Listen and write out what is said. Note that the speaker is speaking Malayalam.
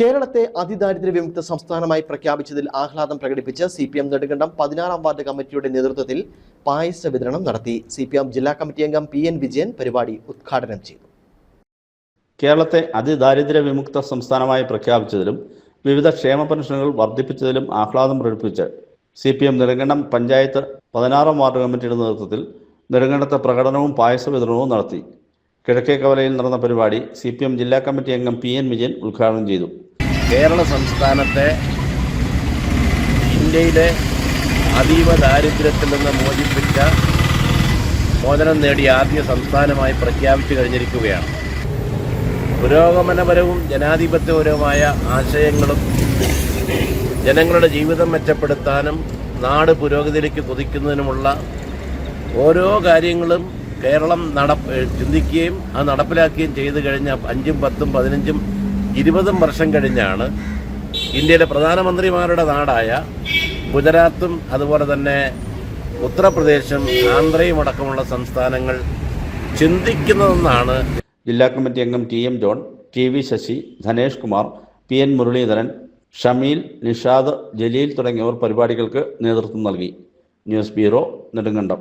കേരളത്തെ അതിദാരിദ്ര്യ വിമുക്ത സംസ്ഥാനമായി പ്രഖ്യാപിച്ചതിൽ ആഹ്ലാദം പ്രകടിപ്പിച്ച് സി പി എം നെടുങ്കണ്ടം പതിനാറാം വാർഡ് കമ്മിറ്റിയുടെ നേതൃത്വത്തിൽ പായസ വിതരണം നടത്തി. സി പി എം ജില്ലാ കമ്മിറ്റി അംഗം പി എൻ വിജയൻ പരിപാടി ഉദ്ഘാടനം ചെയ്തു. കേരളത്തെ അതിദാരിദ്ര്യ വിമുക്ത സംസ്ഥാനമായി പ്രഖ്യാപിച്ചതിലും വിവിധ ക്ഷേമ പെൻഷനുകൾ വർദ്ധിപ്പിച്ചതിലും ആഹ്ലാദം പ്രകടിപ്പിച്ച് C P M Nedumkandam panchayat പതിനാറാം വാർഡ് കമ്മിറ്റിയുടെ നേതൃത്വത്തിൽ നെടുങ്കണ്ടത്തെ പ്രകടനവും പായസ വിതരണവും നടത്തി. കിഴക്കേ കവലയിൽ നടന്ന പരിപാടി സി ജില്ലാ കമ്മിറ്റി അംഗം പി എൻ വിജയൻ ഉദ്ഘാടനം ചെയ്തു. കേരള സംസ്ഥാനത്തെ ഇന്ത്യയിലെ അതീവ ദാരിദ്ര്യത്തിൽ നിന്ന് മോചിപ്പിച്ച മോചനം നേടി ആദ്യ സംസ്ഥാനമായി പ്രഖ്യാപിച്ചു കഴിഞ്ഞിരിക്കുകയാണ്. പുരോഗമനപരവും ജനാധിപത്യപരവുമായ ആശയങ്ങളും ജനങ്ങളുടെ ജീവിതം മെച്ചപ്പെടുത്താനും നാട് പുരോഗതിയിലേക്ക് കുതിക്കുന്നതിനുമുള്ള ഓരോ കാര്യങ്ങളും കേരളം നട ചിന്തിക്കുകയും അത് നടപ്പിലാക്കുകയും ചെയ്തു കഴിഞ്ഞ അഞ്ചും പത്തും പതിനഞ്ചും ഇരുപതും വർഷം കഴിഞ്ഞാണ് ഇന്ത്യയിലെ പ്രധാനമന്ത്രിമാരുടെ നാടായ ഗുജറാത്തും അതുപോലെ തന്നെ ഉത്തർപ്രദേശും ആന്ധ്രയും അടക്കമുള്ള സംസ്ഥാനങ്ങൾ ചിന്തിക്കുന്നതെന്നാണ് ജില്ലാ കമ്മിറ്റി അംഗം T M John T V Sasi Dhanesh Kumar P N Muraleedharan Shameel Nishad Jaleel തുടങ്ങിയവർ പരിപാടികൾക്ക് നേതൃത്വം നൽകി. News bureau Nedumkandam.